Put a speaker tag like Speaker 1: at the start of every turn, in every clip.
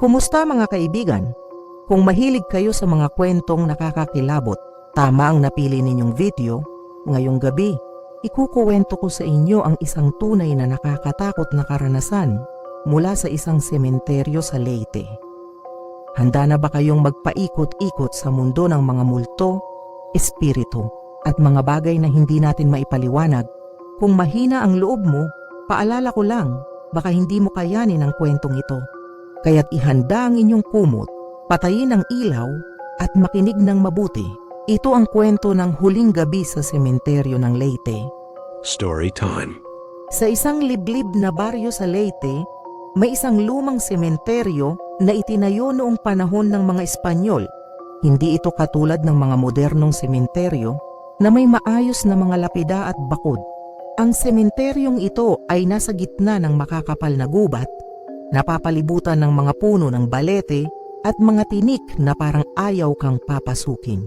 Speaker 1: Kumusta mga kaibigan? Kung mahilig kayo sa mga kwentong nakakakilabot, tama ang napili ninyong video, ngayong gabi, ikukuwento ko sa inyo ang isang tunay na nakakatakot na karanasan mula sa isang sementeryo sa Leyte. Handa na ba kayong magpaikot-ikot sa mundo ng mga multo, espiritu, at mga bagay na hindi natin maipaliwanag? Kung mahina ang loob mo, paalala ko lang, baka hindi mo kayanin ang kwentong ito. Kaya't ihanda ang inyong kumot, patayin ang ilaw, at makinig ng mabuti. Ito ang kwento ng huling gabi sa sementeryo ng Leyte.
Speaker 2: Story time.
Speaker 1: Sa isang liblib na baryo sa Leyte, may isang lumang sementeryo na itinayo noong panahon ng mga Espanyol. Hindi ito katulad ng mga modernong sementeryo na may maayos na mga lapida at bakod. Ang sementeryong ito ay nasa gitna ng makakapal na gubat, napapalibutan ng mga puno ng balete at mga tinik na parang ayaw kang papasukin.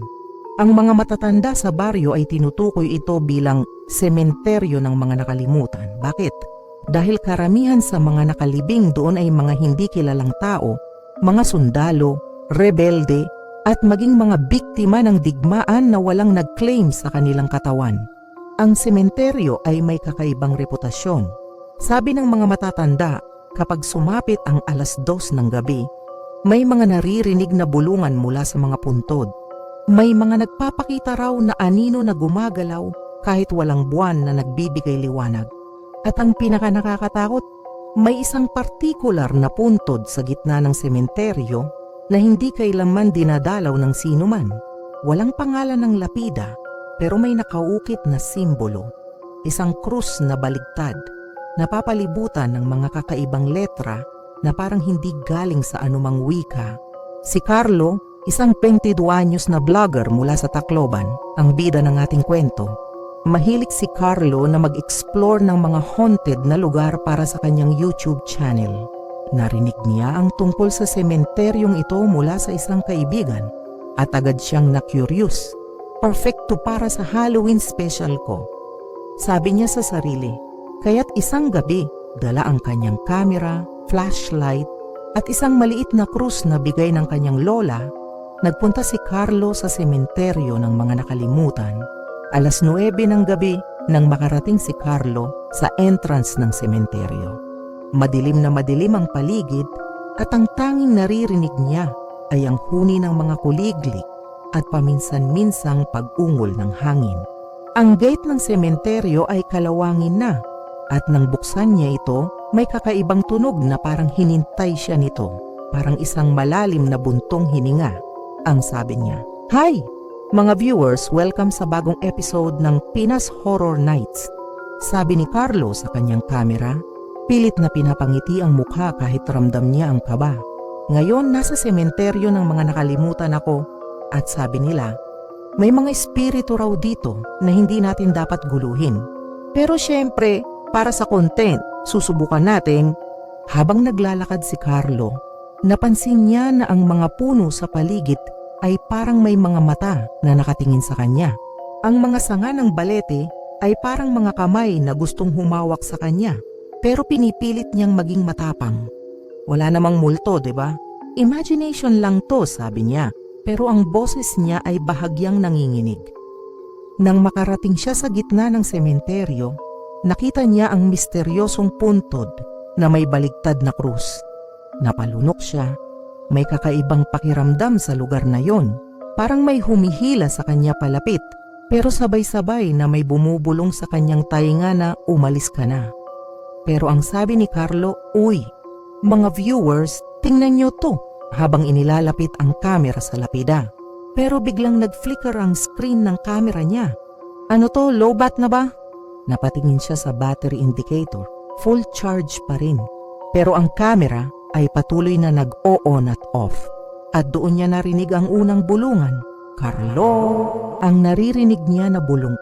Speaker 1: Ang mga matatanda sa baryo ay tinutukoy ito bilang sementeryo ng mga nakalimutan. Bakit? Dahil karamihan sa mga nakalibing doon ay mga hindi kilalang tao, mga sundalo, rebelde, at maging mga biktima ng digmaan na walang nag-claim sa kanilang katawan. Ang sementeryo ay may kakaibang reputasyon. Sabi ng mga matatanda, kapag sumapit ang alas dos ng gabi, may mga naririnig na bulungan mula sa mga puntod. May mga nagpapakita raw na anino na gumagalaw kahit walang buwan na nagbibigay liwanag. At ang pinaka nakakatakot, may isang partikular na puntod sa gitna ng sementeryo na hindi kailanman dinadalaw ng sino man. Walang pangalan ng lapida pero may nakaukit na simbolo. Isang krus na baligtad, napapalibutan ng mga kakaibang letra na parang hindi galing sa anumang wika. Si Carlo, isang 22 anyos na vlogger mula sa Tacloban, ang bida ng ating kwento. Mahilig si Carlo na mag-explore ng mga haunted na lugar para sa kanyang YouTube channel. Narinig niya ang tungkol sa sementeryong ito mula sa isang kaibigan at agad siyang na-curious. Perfecto para sa Halloween special ko. Sabi niya sa sarili, kaya't isang gabi, dala ang kanyang kamera, flashlight, at isang maliit na krus na bigay ng kanyang lola, nagpunta si Carlo sa sementeryo ng mga nakalimutan. Alas 9 ng gabi nang makarating si Carlo sa entrance ng sementeryo. Madilim na madilim ang paligid at ang tanging naririnig niya ay ang huni ng mga kuliglik at paminsan-minsang pag-ungol ng hangin. Ang gate ng sementeryo ay kalawangin na at nang buksan niya ito, may kakaibang tunog na parang hinintay siya nito. Parang isang malalim na buntong hininga. Ang sabi niya, Hi! Mga viewers, welcome sa bagong episode ng Pinas Horror Nights. Sabi ni Carlo sa kanyang kamera, pilit na pinapangiti ang mukha kahit ramdam niya ang kaba. Ngayon, nasa sementeryo ng mga nakalimutan ako at sabi nila, may mga espiritu raw dito na hindi natin dapat guluhin. Pero syempre, para sa content, susubukan natin. Habang naglalakad si Carlo, napansin niya na ang mga puno sa paligid ay parang may mga mata na nakatingin sa kanya. Ang mga sanga ng balete ay parang mga kamay na gustong humawak sa kanya, pero pinipilit niyang maging matapang. Wala namang multo, 'di ba? Imagination lang 'to, sabi niya, pero ang boses niya ay bahagyang nanginginig. Nang makarating siya sa gitna ng sementeryo, nakita niya ang misteryosong puntod na may baligtad na krus. Napalunok siya. May kakaibang pakiramdam sa lugar na yon. Parang may humihila sa kanya palapit, pero sabay-sabay na may bumubulong sa kanyang tainga na umalis ka na. Pero ang sabi ni Carlo, Uy, mga viewers, tingnan nyo to habang inilalapit ang camera sa lapida. Pero biglang nag-flicker ang screen ng camera niya. Ano to, low bat na ba? Napatingin siya sa battery indicator. Full charge pa rin. Pero ang camera ay patuloy na nag-o-on at off. At doon niya narinig ang unang bulungan. Carlo! Ang naririnig niya na bulong.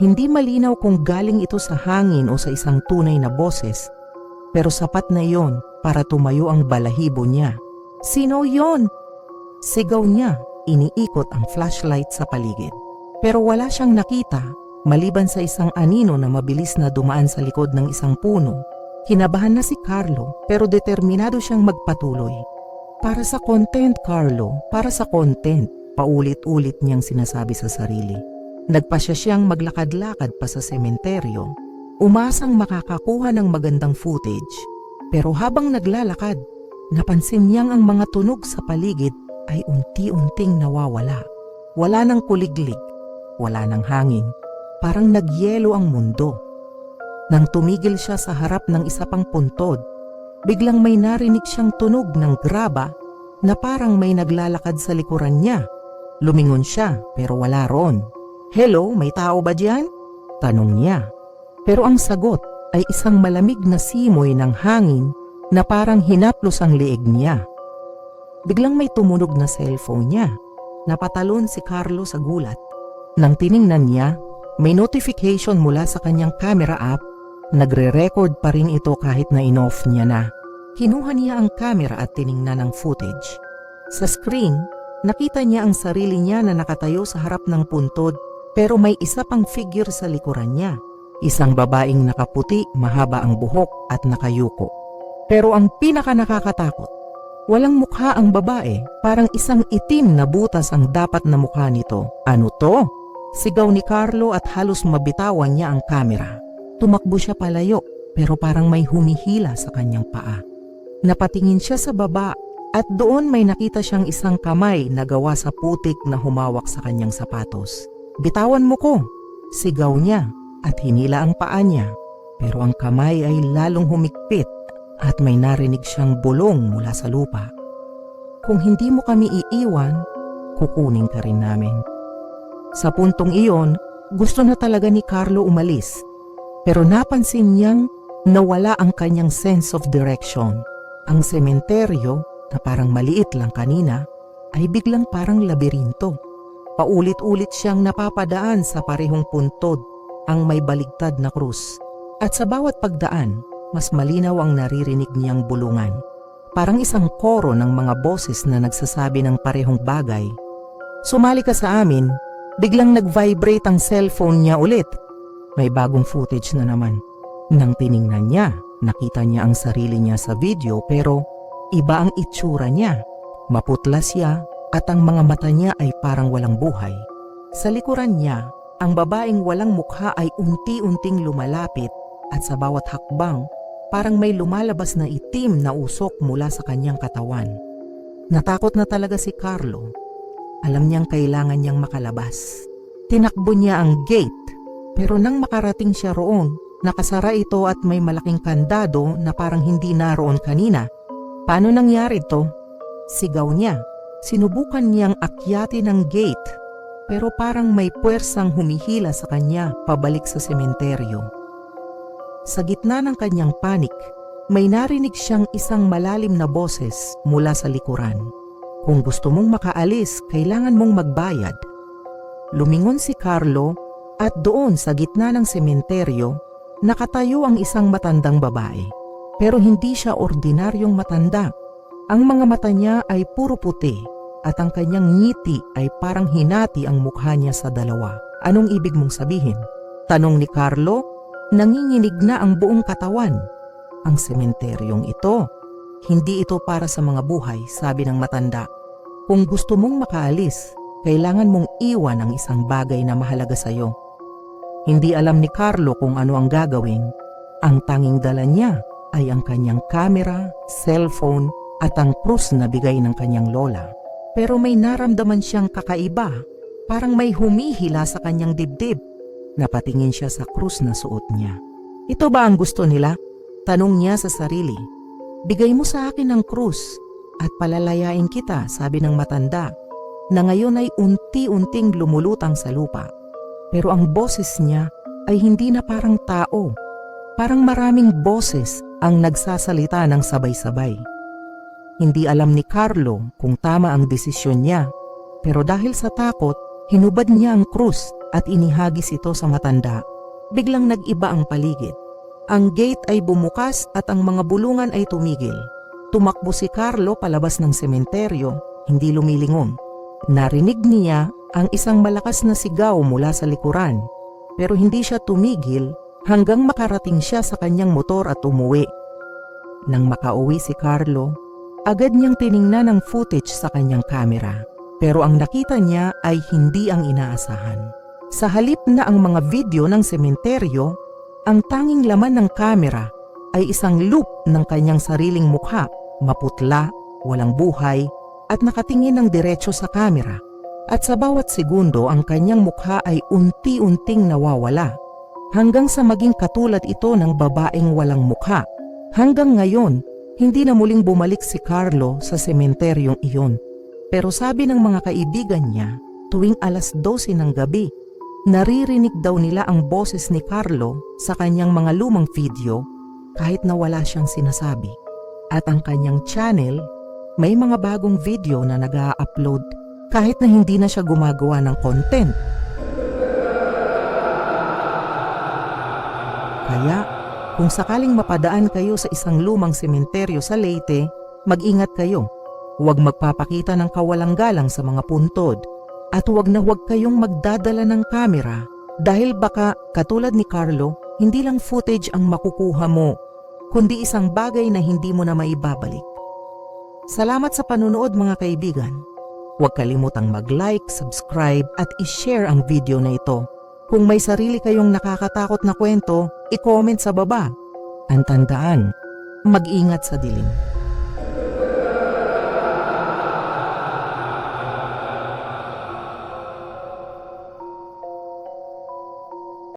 Speaker 1: Hindi malinaw kung galing ito sa hangin o sa isang tunay na boses. Pero sapat na yon para tumayo ang balahibo niya. Sino yon? Sigaw niya, iniikot ang flashlight sa paligid. Pero wala siyang nakita maliban sa isang anino na mabilis na dumaan sa likod ng isang puno Kinabahan na si Carlo pero determinado siyang magpatuloy. Para sa content, Carlo, para sa content, paulit-ulit niyang sinasabi sa sarili. Nagpasya siyang maglakad-lakad pa sa sementeryo, umasang makakakuha ng magandang footage. Pero habang naglalakad, napansin niyang ang mga tunog sa paligid ay unti-unting nawawala. Wala ng kuliglig, wala ng hangin, parang nagyelo ang mundo. Nang tumigil siya sa harap ng isa pang puntod, biglang may narinig siyang tunog ng graba na parang may naglalakad sa likuran niya. Lumingon siya pero wala ron. Hello, may tao ba diyan? Tanong niya. Pero ang sagot ay isang malamig na simoy ng hangin na parang hinaplos ang liig niya. Biglang may tumunog na cellphone niya. Napatalon si Carlo sa gulat. Nang tiningnan niya, may notification mula sa kanyang camera app Nagre-record pa rin ito kahit na in-off niya na. Kinuha niya ang camera at tiningnan ang footage. Sa screen, nakita niya ang sarili niya na nakatayo sa harap ng puntod pero may isa pang figure sa likuran niya. Isang babaeng nakaputi, mahaba ang buhok at nakayuko. Pero ang pinaka nakakatakot, walang mukha ang babae, parang isang itim na butas ang dapat na mukha nito. Ano to? Sigaw ni Carlo at halos mabitawan niya ang camera. Tumakbo siya palayo pero parang may humihila sa kanyang paa. Napatingin siya sa baba at doon may nakita siyang isang kamay na gawa sa putik na humawak sa kanyang sapatos. Bitawan mo ko! Sigaw niya at hinila ang paa niya. Pero ang kamay ay lalong humigpit at may narinig siyang bulong mula sa lupa. Kung hindi mo kami iiwan, kukunin ka rin namin. Sa puntong iyon, gusto na talaga ni Carlo umalis pero napansin niyang nawala ang kanyang sense of direction. Ang sementeryo, na parang maliit lang kanina, ay biglang parang labirinto. Paulit-ulit siyang napapadaan sa parehong puntod ang may baligtad na krus. At sa bawat pagdaan, mas malinaw ang naririnig niyang bulungan. Parang isang koro ng mga boses na nagsasabi ng parehong bagay. Sumali ka sa amin, biglang nag-vibrate ang cellphone niya ulit may bagong footage na naman. Nang tiningnan niya, nakita niya ang sarili niya sa video pero iba ang itsura niya. Maputla siya at ang mga mata niya ay parang walang buhay. Sa likuran niya, ang babaeng walang mukha ay unti-unting lumalapit at sa bawat hakbang, parang may lumalabas na itim na usok mula sa kanyang katawan. Natakot na talaga si Carlo. Alam niyang kailangan niyang makalabas. Tinakbo niya ang gate pero nang makarating siya roon, nakasara ito at may malaking kandado na parang hindi naroon kanina. Paano nangyari to? Sigaw niya. Sinubukan niyang akyatin ang gate pero parang may puwersang humihila sa kanya pabalik sa sementeryo. Sa gitna ng kanyang panik, may narinig siyang isang malalim na boses mula sa likuran. Kung gusto mong makaalis, kailangan mong magbayad. Lumingon si Carlo at doon sa gitna ng sementeryo, nakatayo ang isang matandang babae. Pero hindi siya ordinaryong matanda. Ang mga mata niya ay puro puti at ang kanyang ngiti ay parang hinati ang mukha niya sa dalawa. Anong ibig mong sabihin? Tanong ni Carlo, nanginginig na ang buong katawan. Ang sementeryong ito, hindi ito para sa mga buhay, sabi ng matanda. Kung gusto mong makaalis, kailangan mong iwan ang isang bagay na mahalaga sa iyo. Hindi alam ni Carlo kung ano ang gagawin. Ang tanging dala niya ay ang kanyang kamera, cellphone at ang krus na bigay ng kanyang lola. Pero may naramdaman siyang kakaiba, parang may humihila sa kanyang dibdib. Napatingin siya sa krus na suot niya. Ito ba ang gusto nila? Tanong niya sa sarili. Bigay mo sa akin ang krus at palalayain kita, sabi ng matanda, na ngayon ay unti-unting lumulutang sa lupa. Pero ang boses niya ay hindi na parang tao. Parang maraming boses ang nagsasalita ng sabay-sabay. Hindi alam ni Carlo kung tama ang desisyon niya. Pero dahil sa takot, hinubad niya ang krus at inihagis ito sa matanda. Biglang nag-iba ang paligid. Ang gate ay bumukas at ang mga bulungan ay tumigil. Tumakbo si Carlo palabas ng sementeryo, hindi lumilingon. Narinig niya ang isang malakas na sigaw mula sa likuran. Pero hindi siya tumigil hanggang makarating siya sa kanyang motor at umuwi. Nang makauwi si Carlo, agad niyang tiningnan ang footage sa kanyang kamera. Pero ang nakita niya ay hindi ang inaasahan. Sa halip na ang mga video ng sementeryo, ang tanging laman ng kamera ay isang loop ng kanyang sariling mukha, maputla, walang buhay, at nakatingin ng diretsyo sa kamera. At sa bawat segundo ang kanyang mukha ay unti-unting nawawala. Hanggang sa maging katulad ito ng babaeng walang mukha. Hanggang ngayon, hindi na muling bumalik si Carlo sa sementeryong iyon. Pero sabi ng mga kaibigan niya, tuwing alas 12 ng gabi, naririnig daw nila ang boses ni Carlo sa kanyang mga lumang video kahit na wala siyang sinasabi. At ang kanyang channel, may mga bagong video na nag upload kahit na hindi na siya gumagawa ng content. Kaya, kung sakaling mapadaan kayo sa isang lumang sementeryo sa Leyte, mag-ingat kayo. Huwag magpapakita ng kawalang galang sa mga puntod at huwag na huwag kayong magdadala ng kamera dahil baka katulad ni Carlo, hindi lang footage ang makukuha mo, kundi isang bagay na hindi mo na maibabalik. Salamat sa panunood mga kaibigan. Huwag kalimutang mag-like, subscribe at i-share ang video na ito. Kung may sarili kayong nakakatakot na kwento, i-comment sa baba. Ang tandaan, mag-ingat sa dilim.